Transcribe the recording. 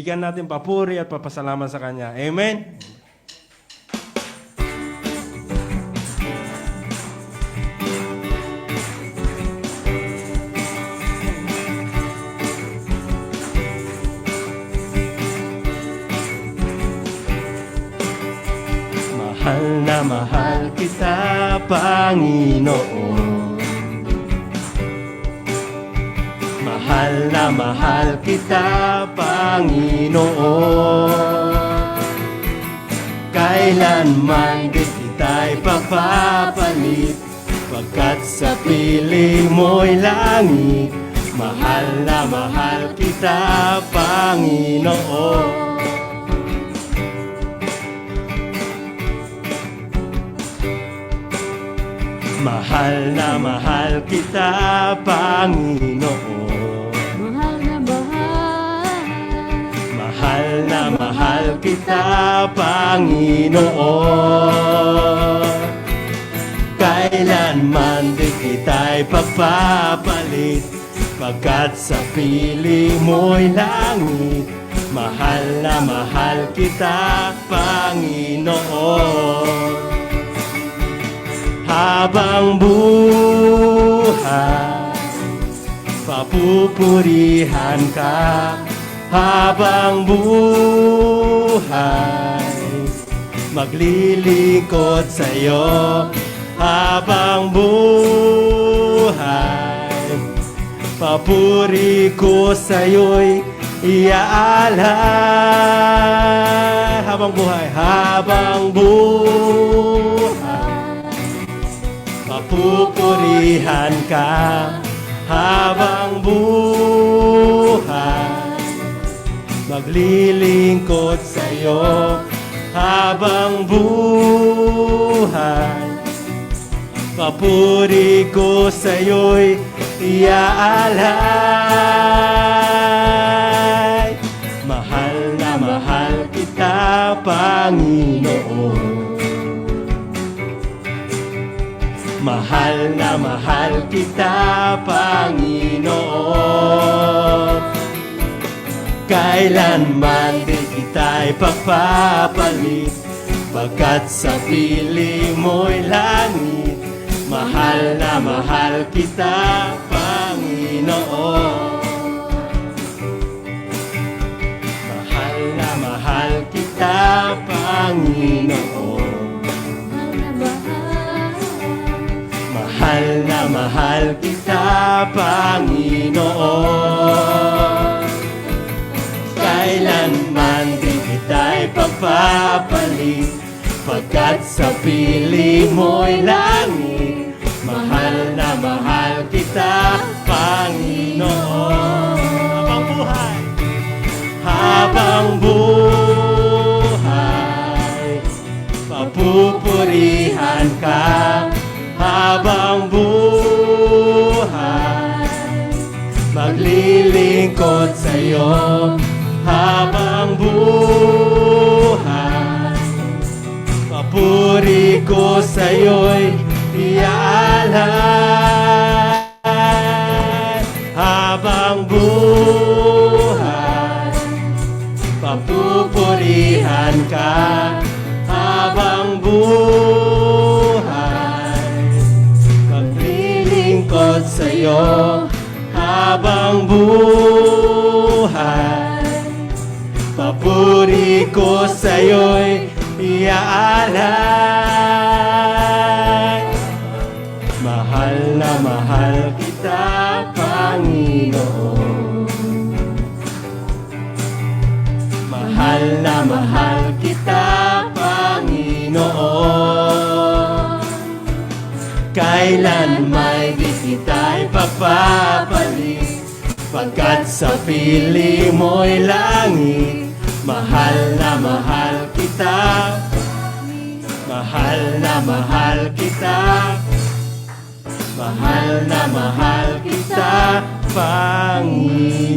Bigyan natin papuri at papasalamat sa Kanya. Amen? Mahal na mahal kita, Panginoon. Mahal na mahal kita, Panginoon. Kailanman di kita'y papapalit, pagkat sa piling mo'y langit. Mahal na mahal kita, Panginoon. Mahal na mahal kita, Panginoon. Mahal kita, Panginoon. Kailanman di kita'y pagpapalit, pagkat sa piling mo'y langit. Mahal na mahal kita, Panginoon. Habang buhay, papupurihan ka. Habang buhay, maglilingkod sa'yo. Habang buhay, papuri ko sa'yo'y iaalay. Habang buhay, habang buhay, Papupurihan ka habang buhay Maglilingkod sa'yo habang buhay. Papuri ko sa'yo'y iaalay. Mahal na mahal kita, Panginoon. Mahal na mahal kita, Panginoon. Kailanman di kita'y pagpapalit, pagkat sa piling mo'y langit. Mahal na mahal kita, Panginoon. Mahal na mahal kita, Panginoon. Mahal na mahal kita, Panginoon. Kita'y pagpapalit, pagkat sa piling mo'y langit. Mahal na mahal kita, Panginoon. Habang buhay, habang buhay, papupurihan ka. Habang buhay. Maglilingkod sa'yo. Habang buhay ko sa'yo'y iaalay Habang buhay Papupurihan ka. Habang buhay Maglilingkod sa'yo. Habang buhay Papuri ko sa'yo'y iaalay Mahal na mahal kita, Panginoon Mahal na mahal kita, Panginoon. Kailan may di kita'y papapalit, pagkat sa piling mo'y langit. Mahal na mahal kita, mahal na mahal kita, mahal na mahal kita, Panginoon.